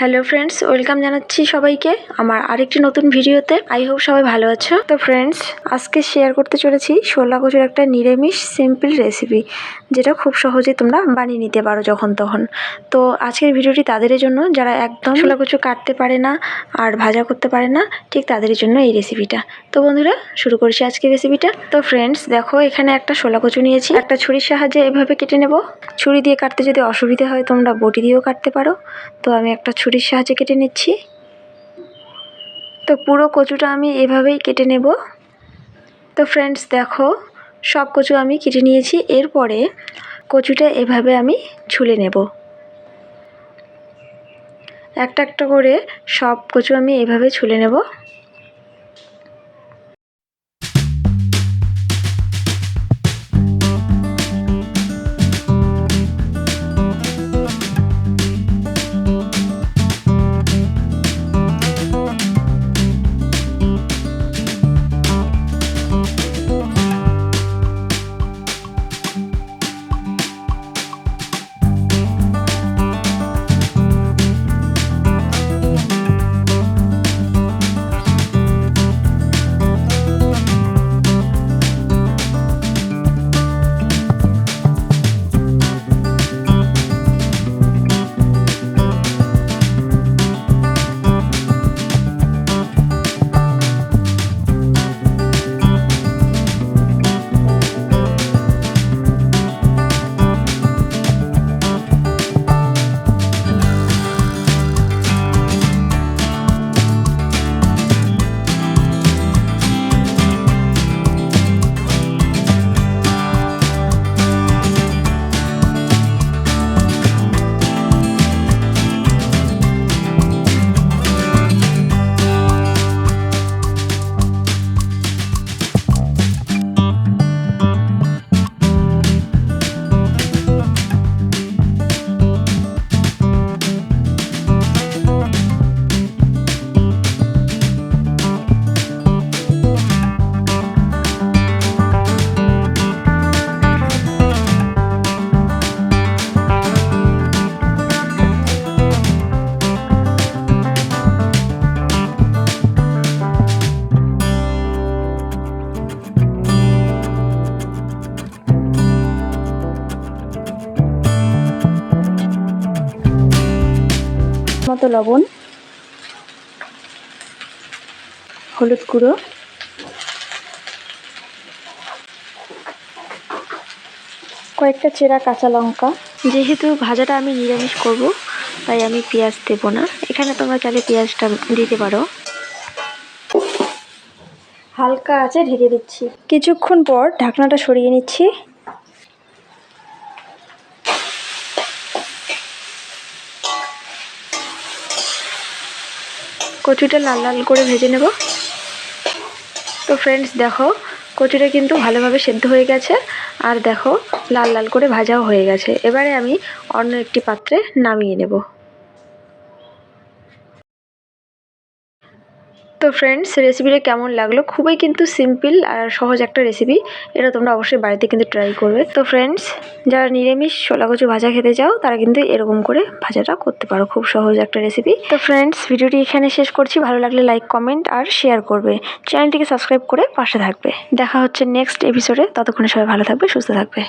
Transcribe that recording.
Hello friends welcome জানাচ্ছি সবাইকে আমার আরেকটি নতুন ভিডিওতে। আই হোপ সবাই ভালো আছো। তো ফ্রেন্ডস আজকে শেয়ার করতে চলেছি ছোলা কচুর একটা নিরামিষ সিম্পল রেসিপি যেটা খুব সহজে তোমরা বানিয়ে নিতে পারো যখন তখন। তো আজকের ভিডিওটি তাদের জন্য, যারা একদম ছোলা কচু কাটতে পারে না আর ভাজা করতে পারে না, ঠিক তাদের জন্য এই রেসিপিটা তো বন্ধুরা, শুরু করছি আজকের রেসিপিটা তো ফ্রেন্ডস দেখো, এখানে একটা ছোলা কচু নিয়েছি। একটা ছুরির সাহায্যে এভাবে কেটে নেব। ছুরি দিয়ে কাটতে যদি অসুবিধা হয়, তোমরা বটি দিয়েও কাটতে পারো। তো আমি একটা ছুরির সাহায্যে কেটে নিচ্ছি। তো পুরো কচুটা আমি এভাবেই কেটে নেব। তো ফ্রেন্ডস দেখো, সব কচু আমি কেটে নিয়েছি। এরপরে কচুটা এভাবে আমি ছুলে নেব। একটা একটা করে সব কচু আমি এভাবে ছুলে নেব। মতো লবণ হলুদ গুঁড়ো কয়েকটা চেরা কাঁচা লঙ্কা। যেহেতু ভাজাটা আমি নিরামিষ করব তাই আমি পেঁয়াজ দেব না। এখানে তোমরা চাইলে পেঁয়াজটা দিতে পারো। হালকা আছে ঢেকে দিচ্ছি। কিছুক্ষণ পর ঢাকনাটা সরিয়ে নিচ্ছি। কচুটা লাল লাল করে ভেজে নেব। তো ফ্রেন্ডস দেখো, কচুটা কিন্তু ভালোভাবে সেদ্ধ হয়ে গেছে। আর দেখো, লাল লাল করে ভাজাও হয়ে গেছে। এবারে আমি অন্য একটি পাত্রে নামিয়ে নেব। তো ফ্রেন্ডস রেসিপিটা কেমন লাগল? খুবই কিন্তু সিম্পল আর সহজ একটা রেসিপি এটা তোমরা অবশ্যই বাড়িতে কিন্তু ট্রাই করবে। তো ফ্রেন্ডস যারা নিরামিষ ছোলা কচু ভাজা খেতে চাও, তারা কিন্তু এরকম করে ভাজাটা করতে পারো। খুব সহজ একটা রেসিপি তো ফ্রেন্ডস ভিডিওটি এখানে শেষ করছি। ভালো লাগলে লাইক কমেন্ট আর শেয়ার করবে। চ্যানেলটিকে সাবস্ক্রাইব করে পাশে থাকবে। দেখা হচ্ছে নেক্সট এপিসোডে ততক্ষণে সবাই ভালো থাকবে, সুস্থ থাকবে।